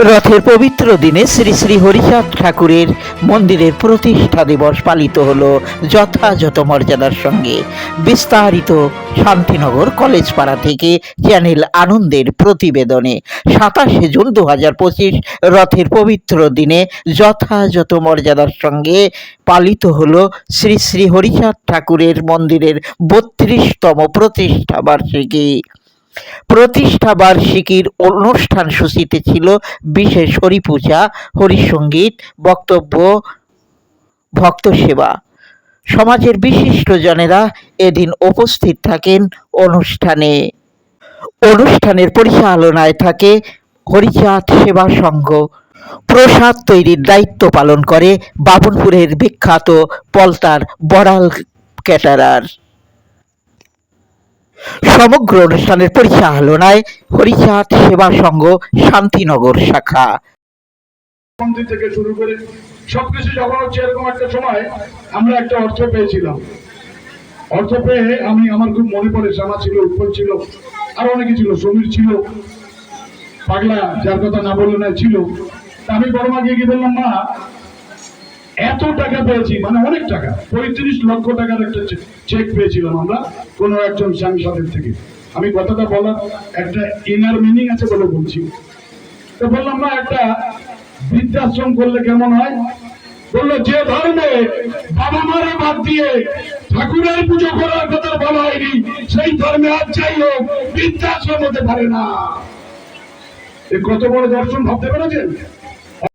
রথের পবিত্র দিনে শ্রী শ্রী হরিচাঁদ ঠাকুরের মন্দিরের প্রতিষ্ঠা দিবস পালিত হলো যথাযথ মর্যাদার সঙ্গে। বিস্তারিত শান্তিনগর কলেজ পাড়া থেকে চ্যানেল আনন্দের প্রতিবেদনে সাতাশে জুন দু হাজার পঁচিশ রথের পবিত্র দিনে যথাযথ মর্যাদার সঙ্গে পালিত হলো শ্রী শ্রী হরিচাঁদ ঠাকুরের মন্দিরের বত্রিশতম প্রতিষ্ঠা বার্ষিকী প্রতিষ্ঠা বার্ষিকীর অনুষ্ঠান সূচিতে ছিল বিশেষ হরিপূজা হরিসঙ্গীত বক্তব্য, ভক্ত সেবা। সমাজের বিশিষ্ট জনেরা এদিন উপস্থিত থাকেন অনুষ্ঠানে। অনুষ্ঠানের পরিচালনায় থাকে হরিচাঁদ সেবা সংঘ। প্রসাদ তৈরির দায়িত্ব পালন করে বাবনপুরের বিখ্যাত পলতার বড়াল ক্যাটারার। সমগ্র অনুষ্ঠানের পরিচালনায় হরিচাঁদ সেবা সংঘ, শান্তিনগর শাখা। থেকে শুরু করে সবকিছু যখন হচ্ছে এরকম একটা সময়, আমরা একটা অর্থ পেয়েছিলাম। অর্থ পেয়ে আমি, আমার খুব মনে পড়ে, শ্যামা ছিল, উৎপল ছিল, আর অনেকে ছিল, সমীর ছিল, পাগলা যার কথা না বললে না ছিল। আমি বড় মাকে গিয়ে বললাম, মা এত টাকা পেয়েছি মানে অনেক টাকা, পঁয়ত্রিশ লক্ষ টাকার একটা চেক পেয়েছিলাম আমরা কোনো একজন সাংসদের থেকে। আমি কথাটা বলার একটা ইনার মিনিং আছে বলে বলছি। তো বললাম, না, একটা বৃদ্ধাশ্রম করলে কেমন হয়? বলল, যে ধর্মে বাবা মারা বাদ দিয়ে ঠাকুরের পুজো করার কথা বলা হয়নি, সেই ধর্মে আর যাই হোক, বৃদ্ধাশ্রম হতে পারে না। কত বড় দর্শন, ভাবতে পেরেছেন?